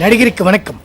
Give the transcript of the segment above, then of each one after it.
நடிகருக்கு வணக்கம்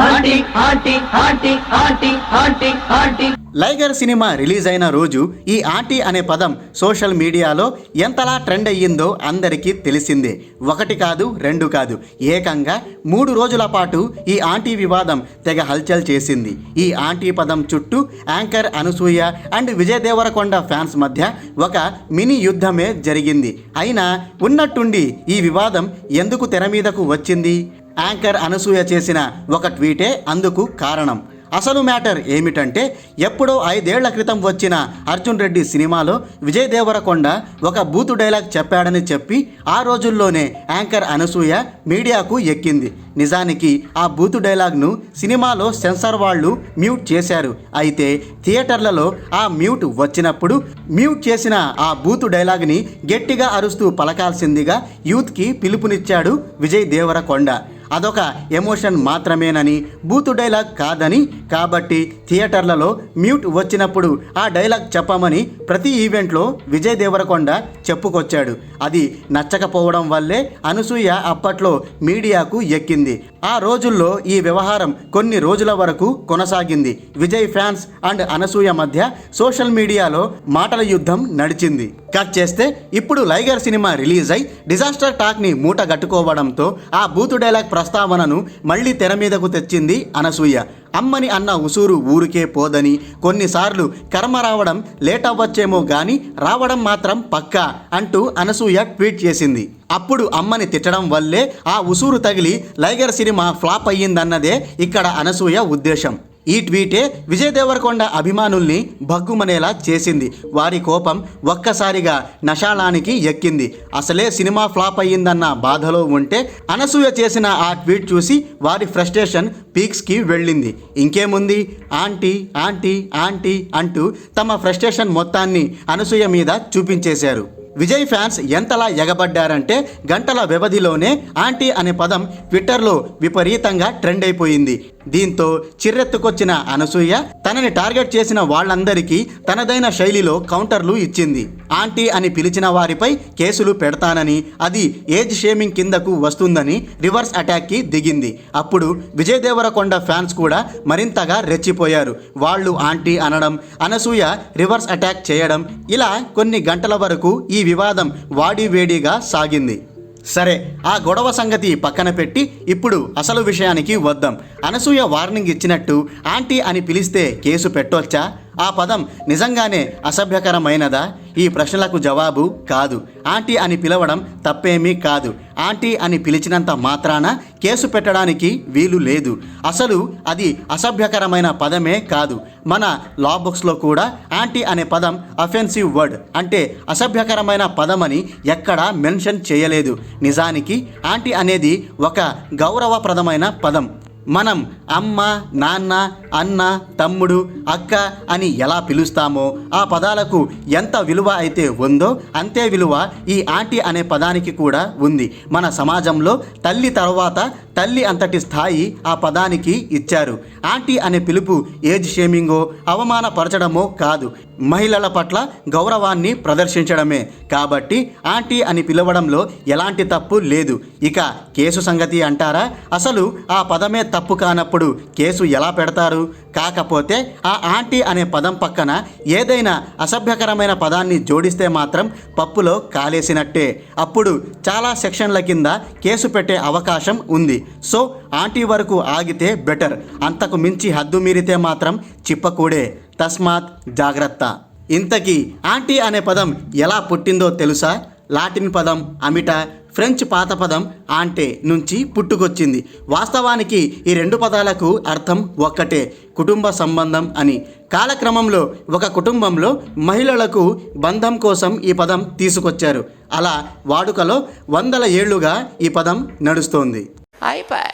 aunty aunty aunty aunty aunty aunty Liger cinema release అయిన రోజు ఈ ఆంటీ అనే పదం సోషల్ మీడియాలో ఎంతలా ట్రెండ్ అయ్యిందో అందరికీ తెలిసిందే ఒకటి కాదు రెండు కాదు ఏకంగా మూడు రోజుల పాటు ఈ ఆంటీ వివాదం తెగ హల్చల్ చేసింది ఈ ఆంటీ పదం చుట్టూ anchor Anasuya and Vijay Devarakonda fans మధ్య ఒక మినీ యుద్ధమే జరిగింది అయినా ఉన్నట్టుండి ఈ వివాదం ఎందుకు తెర మీదకు వచ్చింది యాంకర్ అనసూయ చేసిన ఒక ట్వీటే అందుకు కారణం. అసలు మ్యాటర్ ఏమిటంటే ఎప్పుడో ఐదేళ్ళ క్రితం వచ్చిన అర్జున్ రెడ్డి సినిమాలో విజయ్ దేవరకొండ ఒక బూతు డైలాగ్ చెప్పాడని చెప్పి ఆ రోజుల్లోనే యాంకర్ అనసూయ మీడియాకు ఎక్కింది. నిజానికి ఆ బూతు డైలాగ్ను సినిమాలో సెన్సార్ వాళ్ళు మ్యూట్ చేశారు. అయితే థియేటర్లలో ఆ మ్యూట్ వచ్చినప్పుడు మ్యూట్ చేసిన ఆ బూతు డైలాగ్ని గట్టిగా అరుస్తూ పలకాల్సిందిగా యూత్కి పిలుపునిచ్చాడు విజయ్ దేవరకొండ. అదొక ఎమోషన్ మాత్రమేనని బూతు డైలాగ్ కాదని కాబట్టి థియేటర్లలో మ్యూట్ వచ్చినప్పుడు ఆ డైలాగ్ చెప్పమని ప్రతి ఈవెంట్లో విజయ్ దేవరకొండ చెప్పుకొచ్చాడు. అది నచ్చకపోవడం వల్లే అనసూయ అప్పట్లో మీడియాకు ఎక్కింది. ఆ రోజుల్లో ఈ వ్యవహారం కొన్ని రోజుల వరకు కొనసాగింది. విజయ్ ఫ్యాన్స్ అండ్ అనసూయ మధ్య సోషల్ మీడియాలో మాటల యుద్ధం నడిచింది. కట్ చేస్తే ఇప్పుడు లైగర్ సినిమా రిలీజ్ అయి డిజాస్టర్ టాక్ని మూట గట్టుకోవడంతో ఆ బూతు డైలాగ్ ప్రస్తావనను మళ్ళీ తెర మీదకు తెచ్చింది అనసూయ. అమ్మని అన్న ఉసూరు ఊరికే పోదని కొన్నిసార్లు కర్మ రావడం లేట్ అవ్వచ్చేమో గాని రావడం మాత్రం పక్కా అంటూ అనసూయ ట్వీట్ చేసింది. అప్పుడు అమ్మని తిట్టడం వల్లే ఆ ఉసూరు తగిలి లైగర్ సినిమా ఫ్లాప్ అయ్యిందన్నదే ఇక్కడ అనసూయ ఉద్దేశం. ఈ ట్వీటే విజయ్ దేవరకొండ అభిమానుల్ని భగ్గుమనేలా చేసింది. వారి కోపం ఒక్కసారిగా నషాలానికి ఎక్కింది. అసలే సినిమా ఫ్లాప్ అయ్యిందన్న బాధలో ఉంటే అనసూయ చేసిన ఆ ట్వీట్ చూసి వారి ఫ్రస్ట్రేషన్ పీక్స్కి వెళ్ళింది. ఇంకేముంది? ఆంటీ ఆంటీ ఆంటీ అంటూ తమ ఫ్రస్ట్రేషన్ మొత్తాన్ని అనసూయ మీద చూపించేశారు. విజయ్ ఫ్యాన్స్ ఎంతలా ఎగబడ్డారంటే గంటల వ్యవధిలోనే ఆంటీ అనే పదం ట్విట్టర్లో విపరీతంగా ట్రెండ్ అయిపోయింది. దీంతో చిర్రెత్తుకొచ్చిన అనసూయ తనని టార్గెట్ చేసిన వాళ్ళందరికీ తనదైన శైలిలో కౌంటర్లు ఇచ్చింది. ఆంటీ అని పిలిచిన వారిపై కేసులు పెడతానని అది ఏజ్ షేమింగ్ కిందకు వస్తుందని రివర్స్ అటాక్కి దిగింది. అప్పుడు విజయ్ దేవరకొండ ఫ్యాన్స్ కూడా మరింతగా రెచ్చిపోయారు. వాళ్ళు ఆంటీ అనడం అనసూయ రివర్స్ అటాక్ చేయడం ఇలా కొన్ని గంటల వరకు ఈ వివాదం వాడివేడిగా సాగింది. సరే ఆ గొడవ సంగతి పక్కన పెట్టి ఇప్పుడు అసలు విషయానికి వద్దాం. అనసూయ వార్నింగ్ ఇచ్చినట్టు ఆంటీ అని పిలిస్తే కేసు పెట్టొచ్చా? ఆ పదం నిజంగానే అసభ్యకరమైనదా? ఈ ప్రశ్నలకు జవాబు కాదు. ఆంటీ అని పిలవడం తప్పేమీ కాదు. ఆంటీ అని పిలిచినంత మాత్రాన కేసు పెట్టడానికి వీలు లేదు. అసలు అది అసభ్యకరమైన పదమే కాదు. మన లా బుక్స్లో కూడా ఆంటీ అనే పదం అఫెన్సివ్ వర్డ్ అంటే అసభ్యకరమైన పదమని ఎక్కడా మెన్షన్ చేయలేదు. నిజానికి ఆంటీ అనేది ఒక గౌరవప్రదమైన పదం. మనం అమ్మ నాన్న అన్న తమ్ముడు అక్క అని ఎలా పిలుస్తామో ఆ పదాలకు ఎంత విలువ అయితే ఉందో అంతే విలువ ఈ ఆంటీ అనే పదానికి కూడా ఉంది. మన సమాజంలో తల్లి తర్వాత తల్లి అంతటి స్థాయి ఆ పదానికి ఇచ్చారు. ఆంటీ అనే పిలుపు ఏజ్ షేమింగో అవమానపరచడమో కాదు. మహిళల పట్ల గౌరవాన్ని ప్రదర్శించడమే. కాబట్టి ఆంటీ అని పిలవడంలో ఎలాంటి తప్పు లేదు. ఇక కేసు సంగతి అంటారా? అసలు ఆ పదమే తప్పు కానప్పుడు అప్పుడు కేసు ఎలా పెడతారు? కాకపోతే ఆ ఆంటీ అనే పదం పక్కన ఏదైనా అసభ్యకరమైన పదాన్ని జోడిస్తే మాత్రం పప్పులో కాలేసినట్టే. అప్పుడు చాలా సెక్షన్ల కింద కేసు పెట్టే అవకాశం ఉంది. సో ఆంటీ వరకు ఆగితే బెటర్. అంతకు మించి హద్దు మీరితే మాత్రం చిప్పకూడే. తస్మాత్ జాగ్రత్త. ఇంతకీ ఆంటీ అనే పదం ఎలా పుట్టిందో తెలుసా? లాటిన్ పదం అమిట ఫ్రెంచ్ పాత పదం ఆంటే నుంచి పుట్టుకొచ్చింది. వాస్తవానికి ఈ రెండు పదాలకు అర్థం ఒక్కటే కుటుంబ సంబంధం అని. కాలక్రమంలో ఒక కుటుంబంలో మహిళలకు బంధం కోసం ఈ పదం తీసుకొచ్చారు. అలా వాడుకలో వందల ఏళ్ళుగా ఈ పదం నడుస్తోంది. అయిపోయి